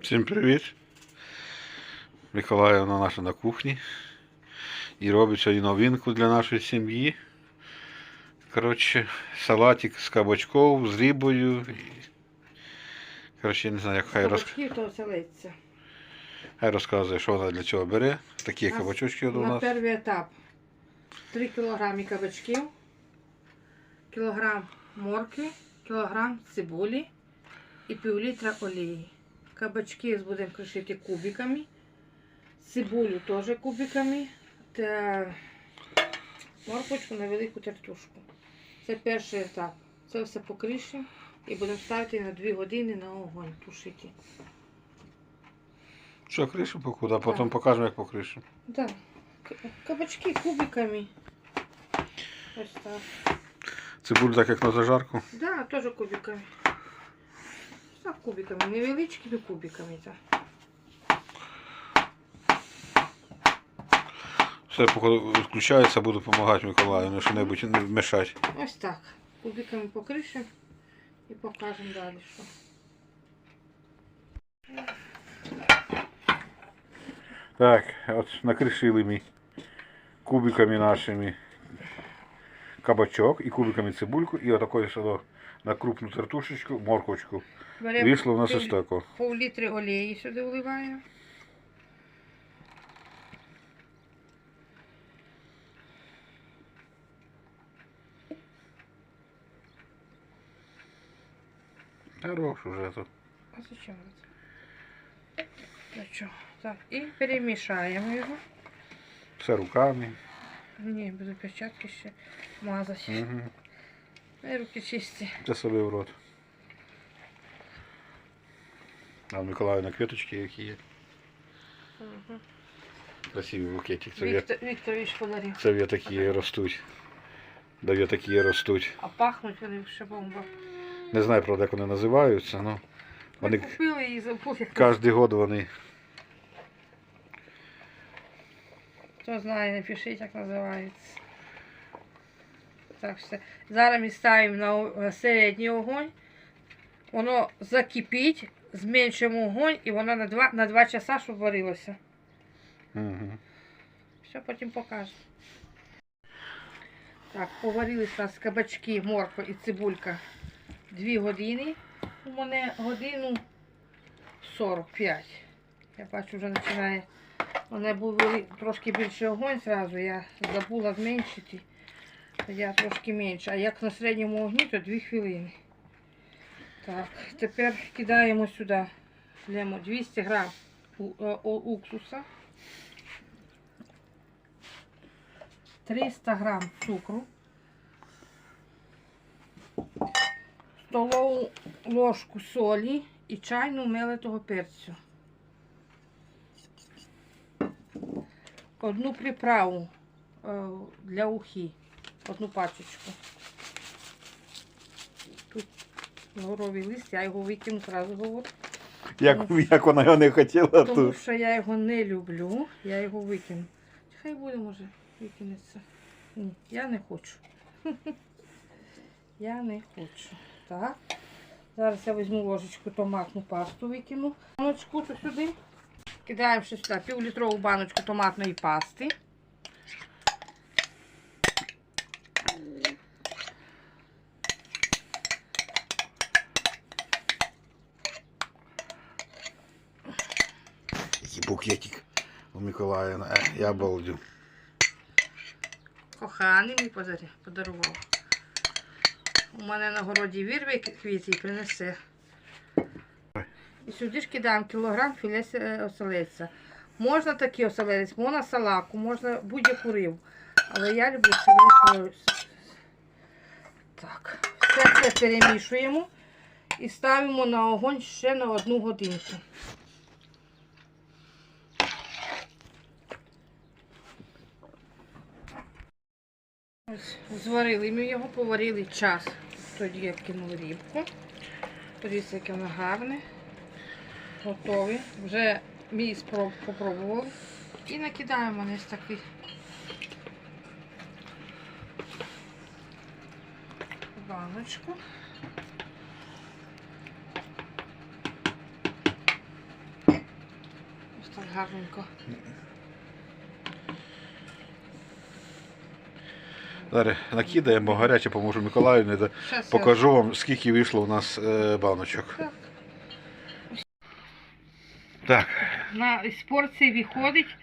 Всім привіт. Миколаївна наша на кухні. І робить сьогодні новинку для нашої сім'ї. Коротше, салатик з кабачков, з рибою. Коротше, я не знаю, як хай, роз... Кабачки то оселедця. хай розказує, що вона для цього бере. Такі кабачочки у На нас. перший етап 3 кг кабачків, кілограм моркви, кілограм цибулі і пів літра олії. Кабачки будемо кришити кубиками, цибулю теж кубиками та морквочку на велику тертушку. Це перший етап. Це все покришимо і будемо ставити на 2 години на огонь тушити. Що, кришу покуда, а потім покажемо, як покришимо. Да. К- Кабачки кубиками. Ось так. Цибулю так, як на зажарку. Да, теж кубиками. Так, кубиками. Невеличкими кубиками, так. Все, поки включається, буду допомагати Миколаївні, що-небудь не мешати. Ось так. Кубиками покришимо і покажемо далі, що. Так, от накришили ми кубиками нашими кабачок і кубиками цибульку, і отакою сюди на крупну тертушечку, морковочку. Беремо Вийшло в нас ось тако. Пів літри олії сюди вливаємо. Хорош уже тут. А зачем це? Для чого? Так, і перемішаємо його. Все руками. Ні, буду перчатки ще мазати. Угу. І руки чисті. Це собі в рот. А в Миколаївна квіточки які є. Угу. Красивий букетик. Це, Віктор, Вікторович подарив. це такі ростуть. Да такі ростуть. А пахнуть вони ще бомба. Не знаю, правда, як вони називаються, але вони купили і забули. кожен год вони. Хто знає, напишіть, як називається. Так, все. Зараз ми ставимо на середній огонь. Воно закипить, зменшуємо огонь і воно на 2, на 2 часа, щоб варилося. Угу. Все, потім покажу. Так, поварились у нас кабачки, морква і цибулька 2 години. У мене годину 45. Я бачу, вже починає. У мене був трошки більший огонь зразу, я забула зменшити. Я трошки менше. А як на середньому огні, то 2 хвилини. Так, тепер кидаємо сюди лємо 200 грам е, уксуса. 300 грам цукру, столову ложку солі і чайну мелитого перцю. Одну приправу е, для ухи, одну пачечку. Тут горовий лист, я його викину одразу говорю. Як, як вона його не хотіла Тому тут. що я його не люблю, я його викину. Хай буде, може, викинеться. Ні, я не хочу. Я не хочу. Так. Зараз я візьму ложечку томатну пасту викину. Баночку сюди. Кидаємо ще сюди півлітрову баночку томатної пасти. Який букетик у Миколаївна. Е, я балдю. Коханий мій подарував. У мене на городі вірве квіти і принесе. І сюди ж кидаємо кілограм філе е. Можна такий оселедець, можна салаку, можна будь-яку рибу. Але я люблю філе. Так, все це перемішуємо і ставимо на огонь ще на одну годинку. Ось зварили ми його, поварили час. Тоді я кинула рибку. Подивіться, яке воно гарне. Готові. Вже мій спроб попробував. І накидаємо ось такий. Баночку. Ось так гарненько. Зараз накидаємо, гаряче поможу Миколаївні, да Щас покажу вам, скільки вийшло у нас е, баночок. Так. Так, На із порції виходить.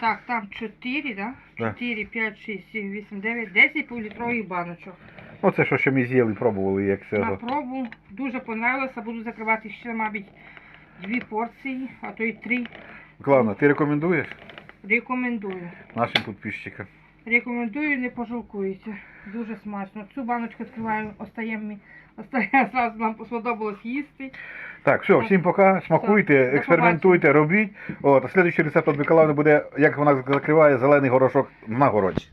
Так, там 4, да? Да. 4, 5, 6, 7, 8, 9, 10 півлітрових баночок. оце що ще ми з'їли, пробували, як це. На пробу дуже понравилося, буду закривати ще, мабуть, дві порції, а то й три. Миколаївна, ти рекомендуєш Рекомендую. нашим підписчикам? Рекомендую, не пожалкуєте. Дуже смачно. Цю баночку відкриваю, остаємо зразу нам сподобалось їсти. Так, все, всім пока, смакуйте, так, експериментуйте, робіть. От, слідуючий рецепт від Миколаївни буде, як вона закриває зелений горошок на городі.